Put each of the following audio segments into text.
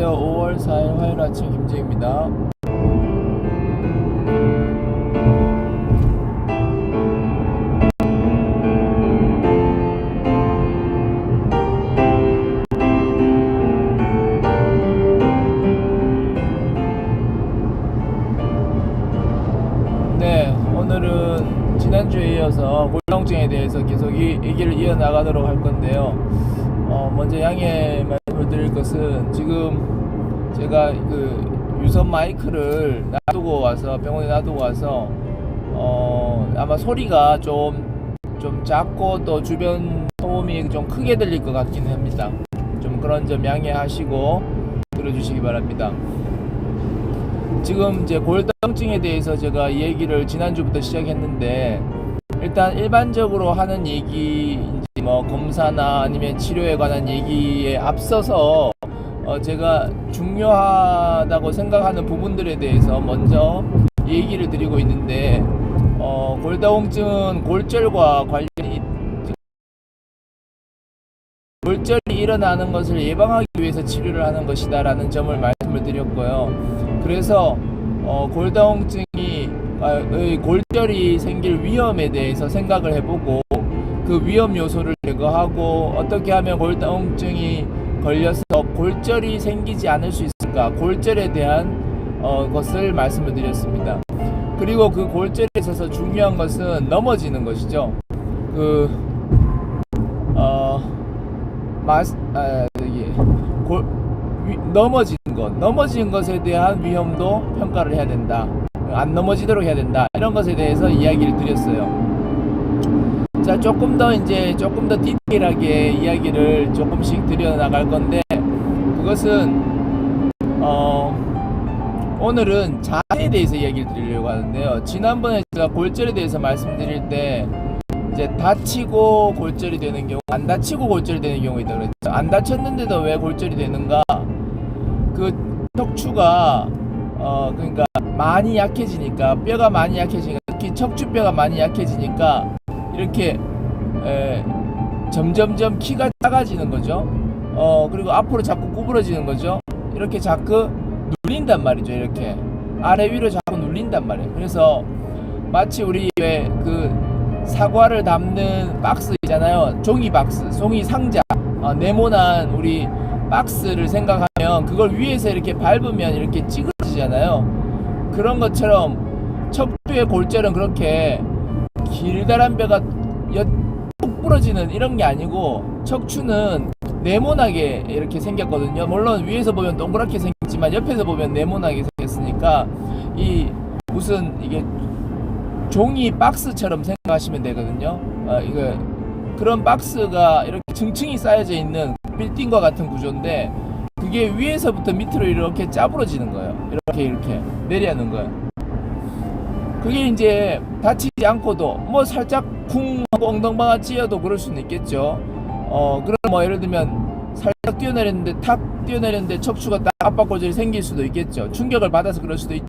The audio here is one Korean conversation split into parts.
안녕하세요. 5월 4일 화요일 아침 김재입니다. 네, 오늘은 지난주에 이어서 골다공증에 대해서 계속 이 얘기를 이어나가도록 할 건데요. 어, 먼저 양해 말씀을 드릴 것은 지금 제가 그 유선 마이크를 놔두고 와서 병원에 놔두고 와서 어, 아마 소리가 좀, 좀 작고 또 주변 소음이 좀 크게 들릴 것 같기는 합니다. 좀 그런 점 양해하시고 들어주시기 바랍니다. 지금 이제 골다공증에 대해서 제가 이 얘기를 지난주부터 시작했는데 일단 일반적으로 하는 얘기 뭐 검사나 아니면 치료에 관한 얘기에 앞서서 어 제가 중요하다고 생각하는 부분들에 대해서 먼저 얘기를 드리고 있는데 어 골다공증은 골절과 관련이 있- 골절이 일어나는 것을 예방하기 위해서 치료를 하는 것이다라는 점을 말씀을 드렸고요. 그래서 어, 골다공증이 아, 의 골절이 생길 위험에 대해서 생각을 해보고 그 위험 요소를 제거하고 어떻게 하면 골다공증이 걸려서 골절이 생기지 않을 수 있을까 골절에 대한 어, 것을 말씀을 드렸습니다. 그리고 그 골절에 있어서 중요한 것은 넘어지는 것이죠. 그 어, 마스 아, 여기 골 위, 넘어지는 것, 넘어진 것에 대한 위험도 평가를 해야 된다. 안 넘어지도록 해야 된다. 이런 것에 대해서 이야기를 드렸어요. 자, 조금 더 이제 조금 더 디테일하게 이야기를 조금씩 드려 나갈 건데 그것은 어 오늘은 자세에 대해서 이야기를 드리려고 하는데요. 지난번에 제가 골절에 대해서 말씀드릴 때 이제 다치고 골절이 되는 경우, 안 다치고 골절이 되는 경우가 있다 그랬죠. 안 다쳤는데도 왜 골절이 되는가? 그 척추가 어 그러니까 많이 약해지니까 뼈가 많이 약해지니까 특히 척추뼈가 많이 약해지니까 이렇게 에, 점점점 키가 작아지는 거죠. 어 그리고 앞으로 자꾸 구부러지는 거죠. 이렇게 자꾸 눌린단 말이죠. 이렇게 아래 위로 자꾸 눌린단 말이에요. 그래서 마치 우리 왜 그 사과를 담는 박스 있잖아요. 종이 박스, 종이 상자, 어, 네모난 우리 박스를 생각하면 그걸 위에서 이렇게 밟으면 이렇게 찌그러지잖아요. 그런 것처럼 척추의 골절은 그렇게 길다란 뼈가 여, 뚝 부러지는 이런 게 아니고 척추는 네모나게 이렇게 생겼거든요. 물론 위에서 보면 동그랗게 생겼지만 옆에서 보면 네모나게 생겼으니까 이 무슨 이게 종이 박스처럼 생각하시면 되거든요. 어, 이거 그런 박스가 이렇게 층층이 쌓여져 있는 빌딩과 같은 구조인데 그게 위에서부터 밑으로 이렇게 짜부러지는 거예요. 이렇게 이렇게 내려는 거예요. 그게 이제 다치지 않고도 뭐 살짝 쿵 하고 엉덩방아 찧어도 그럴 수는 있겠죠. 어 그럼 뭐 예를 들면 살짝 뛰어내렸는데 탁 뛰어내렸는데 척추가 딱 압박골절이 생길 수도 있겠죠. 충격을 받아서 그럴 수도 있죠.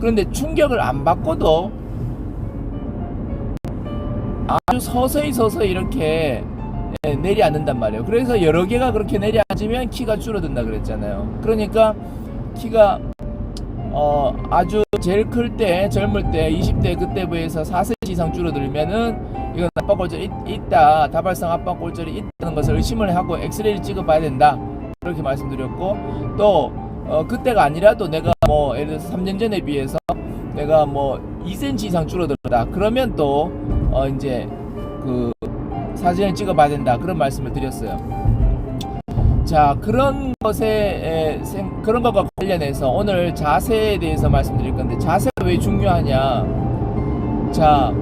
그런데 충격을 안 받고도 아주 서서히 서서히 이렇게 예, 내려앉는단 말이에요. 그래서 여러 개가 그렇게 내려앉으면 키가 줄어든다 그랬잖아요. 그러니까 키가 어 아주 제일 클 때 젊을 때 20대 그때 비해서 4cm 이상 줄어들면은 이건 압박골절이 있- 있다 다발성 압박골절이 있다는 것을 의심을 하고 엑스레이를 찍어봐야 된다. 그렇게 말씀드렸고 또 어, 그때가 아니라도 내가 뭐 예를 들어서 3년 전에 비해서 내가 뭐 2cm 이상 줄어들었다. 그러면 또 어, 이제 그 사진을 찍어봐야 된다. 그런 말씀을 드렸어요. 자 그런 것에 그런 것과 관련해서 오늘 자세에 대해서 말씀드릴 건데 자세가 왜 중요하냐? 자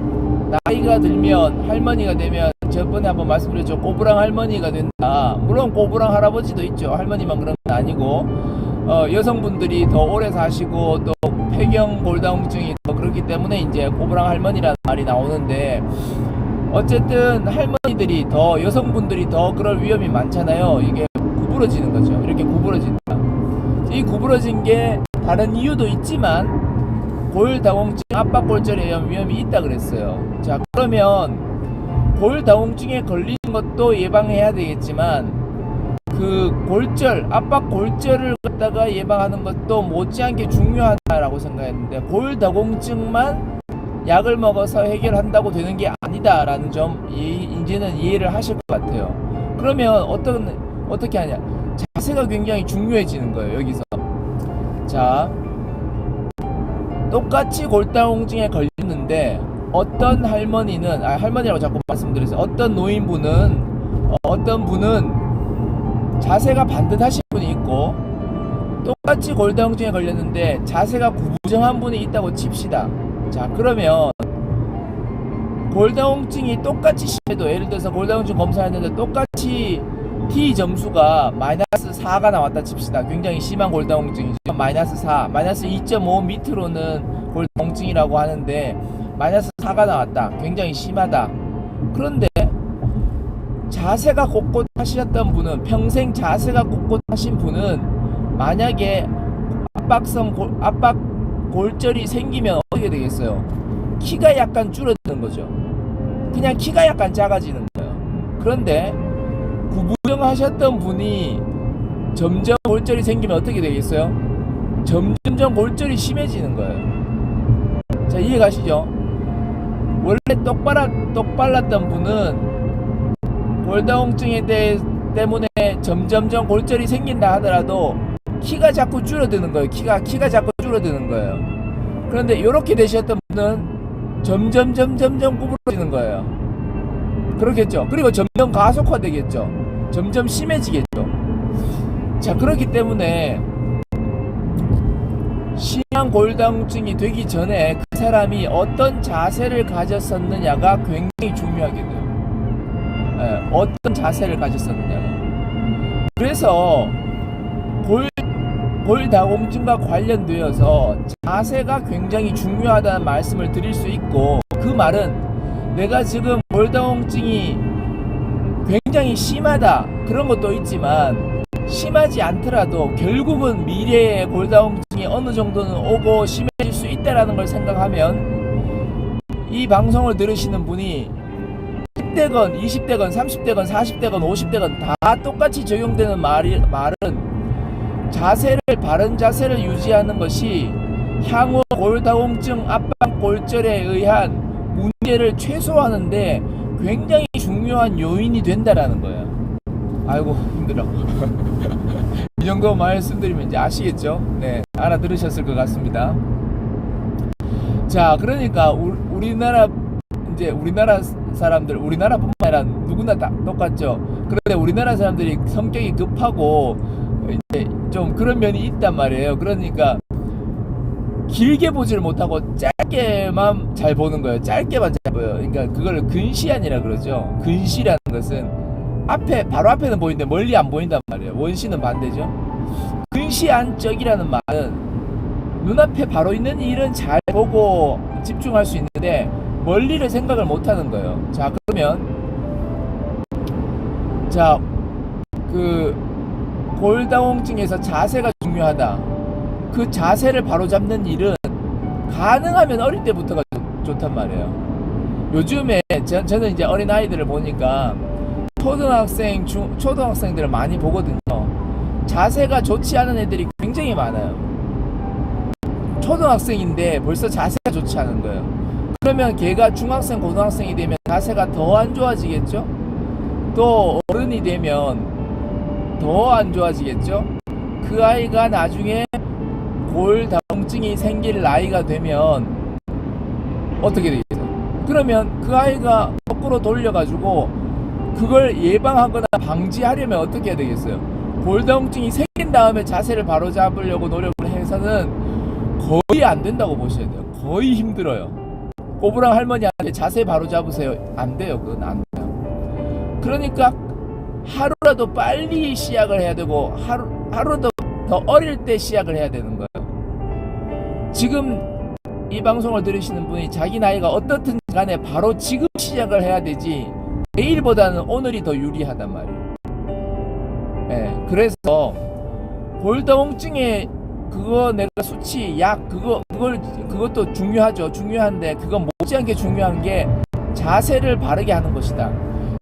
나이가 들면 할머니가 되면 저번에 한번 말씀드렸죠 꼬부랑 할머니가 된다. 물론 꼬부랑 할아버지도 있죠. 할머니만 그런 건 아니고 어, 여성분들이 더 오래 사시고 또 폐경 골다공증이 더 그렇기 때문에 이제 꼬부랑 할머니라는 말이 나오는데 어쨌든 할머니들이 더 여성분들이 더 그럴 위험이 많잖아요. 이게 구부러지는 거죠. 이렇게 구부러진다. 이 구부러진 게 다른 이유도 있지만 골다공증 압박골절에 의한 위험이 있다 그랬어요. 자 그러면 골다공증에 걸리는 것도 예방해야 되겠지만 그 골절, 압박 골절을 갖다가 예방하는 것도 못지않게 중요하다라고 생각했는데 골다공증만 약을 먹어서 해결한다고 되는 게 아니다라는 점 이- 이제는 이해를 하실 것 같아요. 그러면 어떤 어떻게 하냐? 자세가 굉장히 중요해지는 거예요. 여기서 자 똑같이 골다공증에 걸렸는데 어떤 할머니는 아 할머니라고 자꾸 말씀드렸어요. 어떤 노인분은 어, 어떤 분은 자세가 반듯하신 분이 있고 똑같이 골다공증에 걸렸는데 자세가 구부정한 분이 있다고 칩시다. 자 그러면 골다공증이 똑같이 심해도 예를 들어서 골다공증 검사했는데 똑같이 T 점수가 마이너스 4가 나왔다 칩시다. 굉장히 심한 골다공증이죠. 마이너스 4, 마이너스 2.5 밑으로는 골다공증이라고 하는데 마이너스 4가 나왔다. 굉장히 심하다. 그런데 자세가 꼿꼿하셨던 분은 평생 자세가 꼿꼿하신 분은 만약에 압박성 골, 압박 골절이 생기면 어떻게 되겠어요? 키가 약간 줄어드는 거죠. 그냥 키가 약간 작아지는 거예요. 그런데 구부정하셨던 분이 점점 골절이 생기면 어떻게 되겠어요? 점점점 골절이 심해지는 거예요. 자 이해가시죠? 원래 똑바라 똑발랐던 분은 골다공증에 대해 때문에 점점점 골절이 생긴다 하더라도 키가 자꾸 줄어드는 거예요. 키가 키가 자꾸 줄어드는 거예요. 그런데 이렇게 되셨던 분은 점점 점점점 구부러지는 거예요. 그렇겠죠. 그리고 점점 가속화되겠죠. 점점 심해지겠죠. 자 그렇기 때문에 심한 골다공증이 되기 전에 그 사람이 어떤 자세를 가졌었느냐가 굉장히 중요하게 돼요. 예, 어떤 자세를 가졌었느냐가. 그래서 골 골다공증과 관련되어서 자세가 굉장히 중요하다는 말씀을 드릴 수 있고 그 말은 내가 지금 골다공증이 굉장히 심하다 그런 것도 있지만 심하지 않더라도 결국은 미래에 골다공증이 어느 정도는 오고 심해질 수 있다라는 걸 생각하면 이 방송을 들으시는 분이 10대건 20대건 30대건 40대건 50대건 다 똑같이 적용되는 말이, 말은 자세를 바른 자세를 유지하는 것이 향후 골다공증 압박 골절에 의한 문제를 최소화하는데 굉장히 중요한 요인이 된다라는 거예요. 아이고 힘들어. 이 정도 말씀드리면 이제 아시겠죠? 네, 알아들으셨을 것 같습니다. 자, 그러니까 우, 우리나라 이제 우리나라 사람들, 우리나라뿐만 아니라 누구나 다 똑같죠. 그런데 우리나라 사람들이 성격이 급하고 이제 좀 그런 면이 있단 말이에요. 그러니까 길게 보지를 못하고 짧게만 잘 보는 거예요. 짧게만 잘 보여요. 그러니까 그걸 근시안이라 그러죠. 근시라는 것은 앞에 바로 앞에는 보이는데 멀리 안 보인단 말이에요. 원시는 반대죠. 근시안적이라는 말은 눈앞에 바로 있는 일은 잘 보고 집중할 수 있는데 멀리를 생각을 못 하는 거예요. 자, 그러면 자, 그 골다공증에서 자세가 중요하다. 그 자세를 바로 잡는 일은 가능하면 어릴 때부터가 좋, 좋단 말이에요. 요즘에 저, 저는 이제 어린 아이들을 보니까 초등학생, 중, 초등학생들을 많이 보거든요. 자세가 좋지 않은 애들이 굉장히 많아요. 초등학생인데 벌써 자세가 좋지 않은 거예요. 그러면 걔가 중학생, 고등학생이 되면 자세가 더 안 좋아지겠죠? 또 어른이 되면 더 안 좋아지겠죠? 그 아이가 나중에 골다공증이 생길 나이가 되면 어떻게 되겠어요? 그러면 그 아이가 거꾸로 돌려가지고 그걸 예방하거나 방지하려면 어떻게 해야 되겠어요? 골다공증이 생긴 다음에 자세를 바로 잡으려고 노력을 해서는 거의 안 된다고 보셔야 돼요. 거의 힘들어요. 꼬부랑 할머니한테 자세 바로 잡으세요. 안 돼요. 그건 안 돼요. 그러니까 하루라도 빨리 시작을 해야 되고 하루 하루도 더 어릴 때 시작을 해야 되는 거예요. 지금 이 방송을 들으시는 분이 자기 나이가 어떻든 간에 바로 지금 시작을 해야 되지 내일보다는 오늘이 더 유리하단 말이에요. 예, 그래서 골다공증에 그거 내가 수치 약 그거 그걸 그것도 중요하죠. 중요한데 그건 못지않게 중요한 게 자세를 바르게 하는 것이다.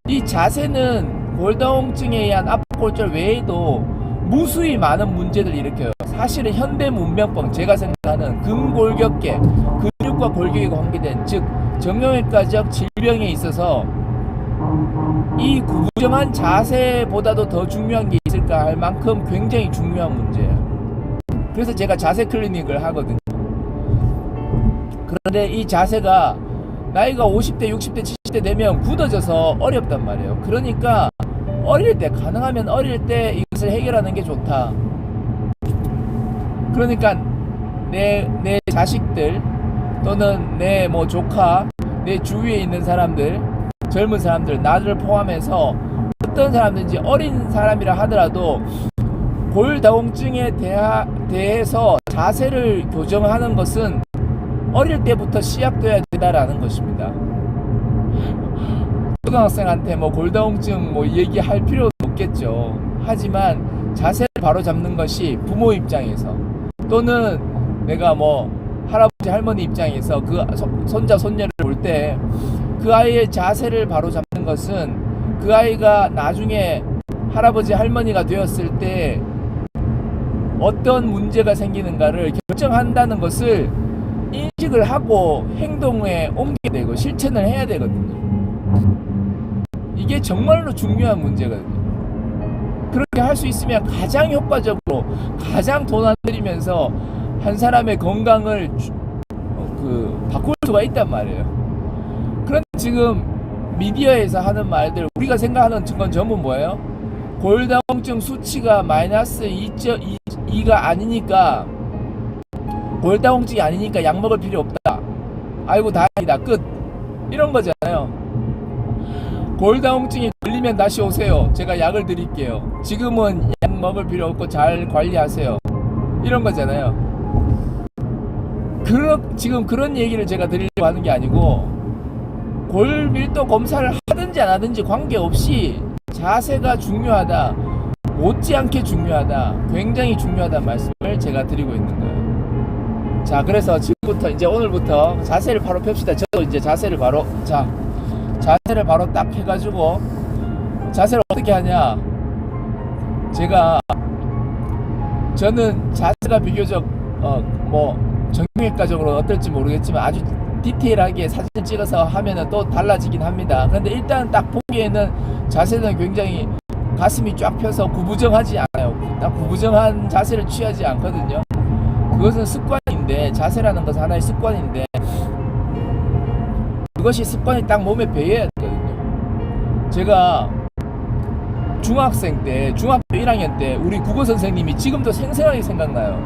이 자세는 골다공증에 의한 압골절 외에도 무수히 많은 문제들을 일으켜요. 사실은 현대 문명병 제가 생각하는 근골격계 근육과 골격이 관계된 즉 정형외과적 질병에 있어서 이 구부정한 자세보다도 더 중요한 게 있을까 할 만큼 굉장히 중요한 문제예요. 그래서 제가 자세 클리닉을 하거든요. 그런데 이 자세가 나이가 50대, 60대, 70대 되면 굳어져서 어렵단 말이에요. 그러니까 어릴 때 가능하면 어릴 때 이것을 해결하는 게 좋다. 그러니까 내 내 자식들 또는 내 뭐 조카, 내 주위에 있는 사람들, 젊은 사람들, 나를 포함해서 어떤 사람든지 어린 사람이라 하더라도 골다공증에 대하, 대해서 자세를 교정하는 것은 어릴 때부터 시작돼야 된다라는 것입니다. 초등학생한테 뭐 골다공증 뭐 얘기할 필요는 없겠죠. 하지만 자세를 바로 잡는 것이 부모 입장에서 또는 내가 뭐 할아버지 할머니 입장에서 그 소- 손자 손녀를 볼 때 그 아이의 자세를 바로 잡는 것은 그 아이가 나중에 할아버지 할머니가 되었을 때 어떤 문제가 생기는가를 결정한다는 것을 인식을 하고 행동에 옮기게 되고 실천을 해야 되거든요. 이게 정말로 중요한 문제거든요. 그렇게 할 수 있으면 가장 효과적으로 가장 돈 안 들이면서 한 사람의 건강을 주- 어, 그 바꿀 수가 있단 말이에요. 그런데 지금 미디어에서 하는 말들 우리가 생각하는 건 전부 뭐예요? 골다공증 수치가 마이너스 2.2가 아니니까 골다공증이 아니니까 약 먹을 필요 없다. 아이고 다행이다. 끝. 이런 거잖아요. 골다공증이 걸리면 다시 오세요. 제가 약을 드릴게요. 지금은 약 먹을 필요 없고 잘 관리하세요. 이런 거잖아요. 그러, 지금 그런 얘기를 제가 드리려고 하는 게 아니고 골밀도 검사를 하든지 안 하든지 관계없이 자세가 중요하다. 못지않게 중요하다. 굉장히 중요하다는 말씀을 제가 드리고 있는 거예요. 자, 그래서 지금부터 이제 오늘부터 자세를 바로 펴시다. 저도 이제 자세를 바로 자 자세를 바로 딱 해가지고 자세를 어떻게 하냐? 제가 저는 자세가 비교적 어 뭐 정형외과적으로 어떨지 모르겠지만 아주 디테일하게 사진 찍어서 하면은 또 달라지긴 합니다. 그런데 일단 딱 보기에는 자세는 굉장히 가슴이 쫙 펴서 구부정하지 않아요. 딱 구부정한 자세를 취하지 않거든요. 그것은 습관인데 자세라는 것은 하나의 습관인데 그것이 습관이 딱 몸에 배어야 되거든요. 제가 중학생 때 중학교 1학년 때 우리 국어 선생님이 지금도 생생하게 생각나요.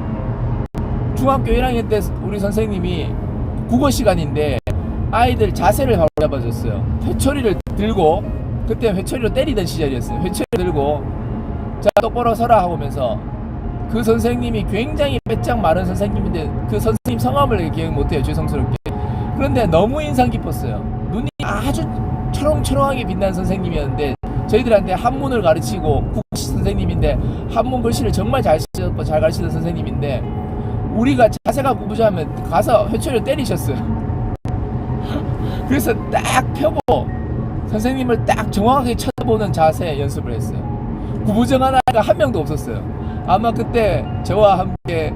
중학교 1학년 때 우리 선생님이 국어 시간인데 아이들 자세를 바로 잡아줬어요. 회초리를 들고 그때 회초리로 때리던 시절이었어요. 회초리 들고 자 똑바로 서라 하면서 그 선생님이 굉장히 빼짝 마른 선생님인데 그 선생님 성함을 기억 못해요 죄송스럽게 그런데 너무 인상 깊었어요. 눈이 아주 초롱초롱하게 빛나는 선생님이었는데 저희들한테 한문을 가르치고 국시 선생님인데 한문 글씨를 정말 잘 쓰셨고 잘 가르치던 선생님인데 우리가 자세가 구부자면 가서 회초리를 때리셨어요. 그래서 딱 펴고 선생님을 딱 정확하게 쳐다보는 자세 연습을 했어요. 구부정한 아이가 한 명도 없었어요. 아마 그때 저와 함께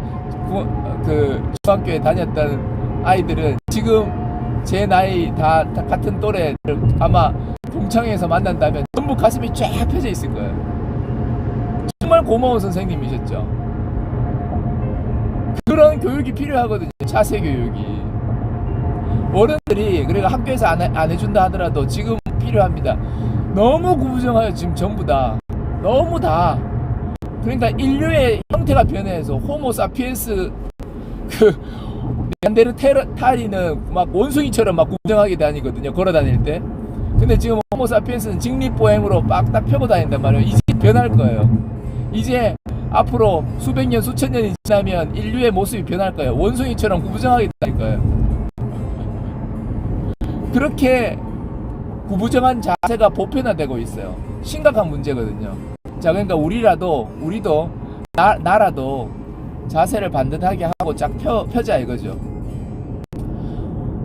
구- 그 중학교에 다녔던 아이들은 지금 제 나이 다, 다 같은 또래 아마 동창회에서 만난다면 전부 가슴이 쫙 펴져 있을 거예요. 정말 고마운 선생님이셨죠. 그런 교육이 필요하거든요. 자세 교육이. 어른들이 그러니까 학교에서 안, 해- 안 해준다 하더라도 지금 필요합니다. 너무 구부정해요 지금 전부 다. 너무 다. 그러니까 인류의 형태가 변해서 호모 사피엔스 그 네안데르탈리는 막 원숭이처럼 막 구부정하게 다니거든요 걸어 다닐 때. 근데 지금 호모 사피엔스는 직립보행으로 빡 딱 펴고 다닌단 말이에요. 이제 변할 거예요. 이제 앞으로 수백 년 수천 년이 지나면 인류의 모습이 변할 거예요. 원숭이처럼 구부정하게 다닐 거예요. 그렇게 구부정한 자세가 보편화되고 있어요. 심각한 문제거든요. 자 그러니까 우리라도 우리도 나, 나라도 자세를 반듯하게 하고 쫙 펴, 펴자 이거죠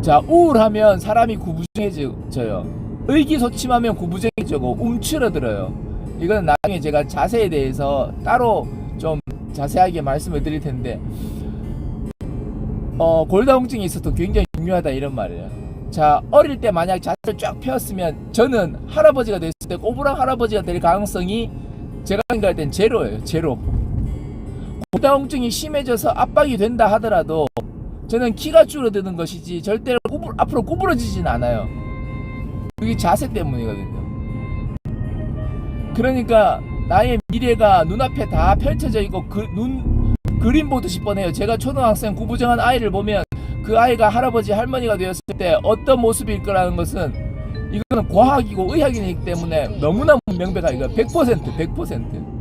자 우울하면 사람이 구부정해져요 의기소침하면 구부정해지고 움츠러들어요. 이거는 나중에 제가 자세에 대해서 따로 좀 자세하게 말씀을 드릴 텐데 어, 골다공증이 있어도 굉장히 중요하다 이런 말이에요. 자 어릴 때 만약 자세를 쫙 펴었으면 저는 할아버지가 됐을 때 꼬부랑 할아버지가 될 가능성이 제가 생각할 땐 제로예요. 제로. 골다공증이 심해져서 압박이 된다 하더라도 저는 키가 줄어드는 것이지 절대로 구부, 앞으로 구부러지진 않아요. 그게 자세 때문이거든요. 그러니까 나의 미래가 눈앞에 다 펼쳐져 있고 그 눈 그림 보듯이 뻔해요. 제가 초등학생 구부정한 아이를 보면 그 아이가 할아버지 할머니가 되었을 때 어떤 모습일 거라는 것은 이거는 과학이고 의학이기 때문에 너무나 명백하 이거 100% 100%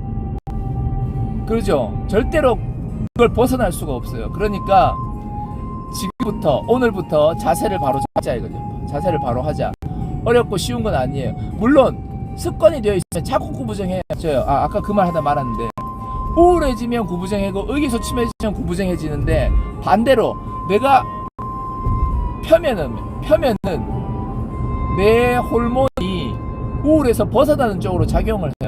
그러죠. 절대로 그걸 벗어날 수가 없어요. 그러니까 지금부터 오늘부터 자세를 바로 하자 이거죠. 자세를 바로 하자. 어렵고 쉬운 건 아니에요. 물론 습관이 되어 있으면 자꾸 구부정해져요. 아 아까 그 말 하다 말았는데 우울해지면 구부정해고 의기소침해지면 구부정해지는데 반대로 내가 펴면은 펴면은 내 호르몬이 우울에서 벗어나는 쪽으로 작용을 해요.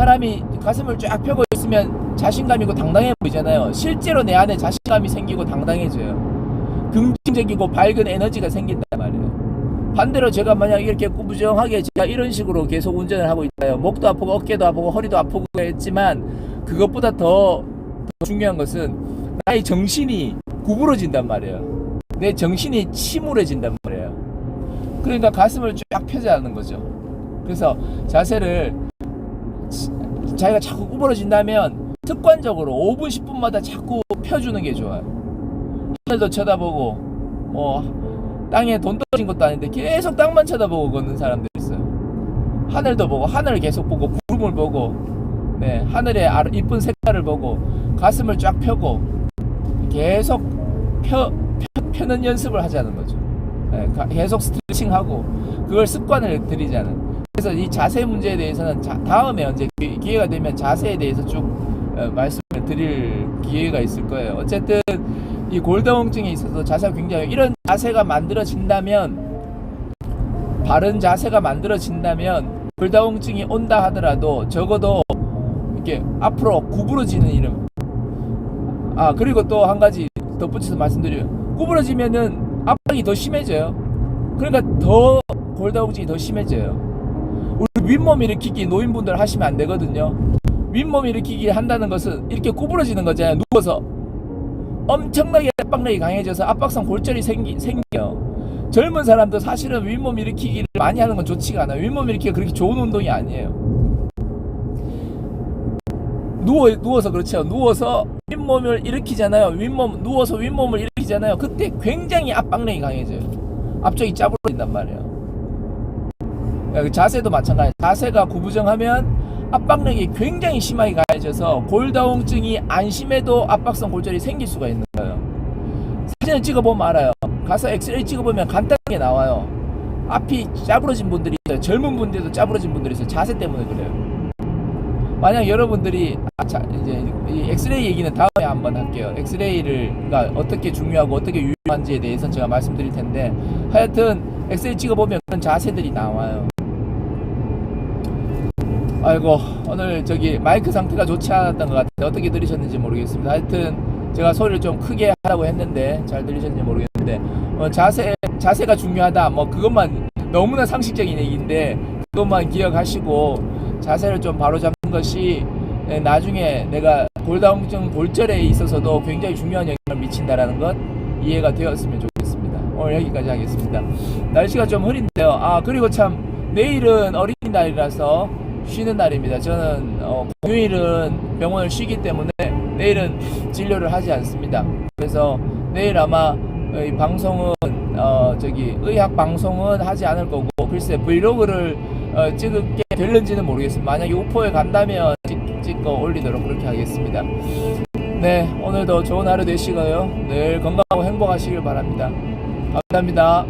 사람이 가슴을 쫙 펴고 있으면 자신감이고 당당해 보이잖아요. 실제로 내 안에 자신감이 생기고 당당해져요. 긍정적이고 밝은 에너지가 생긴단 말이에요. 반대로 제가 만약 이렇게 꾸부정하게 제가 이런 식으로 계속 운전을 하고 있어요. 목도 아프고 어깨도 아프고 허리도 아프고 했지만 그것보다 더, 더 중요한 것은 나의 정신이 구부러진단 말이에요. 내 정신이 침울해진단 말이에요. 그러니까 가슴을 쫙 펴자는 거죠. 그래서 자세를 자기가 자꾸 구부러진다면 습관적으로 5분 10분마다 자꾸 펴주는 게 좋아요. 하늘도 쳐다보고 뭐 땅에 돈 떨어진 것도 아닌데 계속 땅만 쳐다보고 걷는 사람들 있어요. 하늘도 보고 하늘을 계속 보고 구름을 보고 네 하늘의 이쁜 색깔을 보고 가슴을 쫙 펴고 계속 펴, 펴 펴는 연습을 하자는 거죠. 네, 가- 계속 스트레칭하고 그걸 습관을 들이자는. 그래서 이 자세 문제에 대해서는 자, 다음에 언제 기- 기회가 되면 자세에 대해서 쭉 어, 말씀을 드릴 기회가 있을 거예요. 어쨌든 이 골다공증에 있어서 자세가 굉장히 이런 자세가 만들어진다면 바른 자세가 만들어진다면 골다공증이 온다 하더라도 적어도 이렇게 앞으로 구부러지는 이름. 아 그리고 또 한 가지 덧붙여서 말씀드려요. 구부러지면은 압박이 더 심해져요. 그러니까 더 골다공증이 더 심해져요 윗몸 일으키기 노인분들 하시면 안 되거든요 윗몸 일으키기 한다는 것은 이렇게 구부러지는 거잖아요 누워서 엄청나게 압박력이 강해져서 압박성 골절이 생기, 생겨요. 젊은 사람도 사실은 윗몸 일으키기를 많이 하는 건 좋지가 않아요. 윗몸 일으키기가 그렇게 좋은 운동이 아니에요. 누워, 누워서 그렇죠. 누워서 윗몸을 일으키잖아요. 윗몸, 누워서 윗몸을 일으키잖아요. 그때 굉장히 압박력이 강해져요. 앞쪽이 짜부러진단 말이에요. 그 자세도 마찬가지. 자세가 구부정하면 압박력이 굉장히 심하게 가해져서 골다공증이 안 심해도 압박성 골절이 생길 수가 있는 거예요. 사진을 찍어보면 알아요. 가서 엑스레이 찍어보면 간단하게 나와요. 앞이 짜부러진 분들이 있어요. 젊은 분들도 짜부러진 분들이 있어요. 자세 때문에 그래요. 만약 여러분들이 아, 자, 이제 이 엑스레이 얘기는 다음에 한번 할게요. 엑스레이가 어떻게 중요하고 어떻게 유용한지에 대해서 제가 말씀드릴 텐데 하여튼 엑스레이 찍어보면 그런 자세들이 나와요. 아이고 오늘 저기 마이크 상태가 좋지 않았던 것 같아요. 어떻게 들으셨는지 모르겠습니다. 하여튼 제가 소리를 좀 크게 하라고 했는데 잘 들리셨는지 모르겠는데 어, 자세 자세가 중요하다. 뭐 그것만 너무나 상식적인 얘기인데 그것만 기억하시고 자세를 좀 바로잡는 것이 예, 나중에 내가 골다공증 골절에 있어서도 굉장히 중요한 영향을 미친다라는 것 이해가 되었으면 좋겠습니다. 오늘 여기까지 하겠습니다. 날씨가 좀 흐린데요. 아 그리고 참 내일은 어린이날이라서 쉬는 날입니다. 저는 어, 공휴일은 병원을 쉬기 때문에 내일은 진료를 하지 않습니다. 그래서 내일 아마 이 방송은 어, 저기 의학 방송은 하지 않을 거고 글쎄 브이로그를 어, 찍게 될는지는 모르겠습니다. 만약에 우포에 간다면 찍, 찍어 올리도록 그렇게 하겠습니다. 네 오늘도 좋은 하루 되시고요. 늘 건강하고 행복하시길 바랍니다. 감사합니다.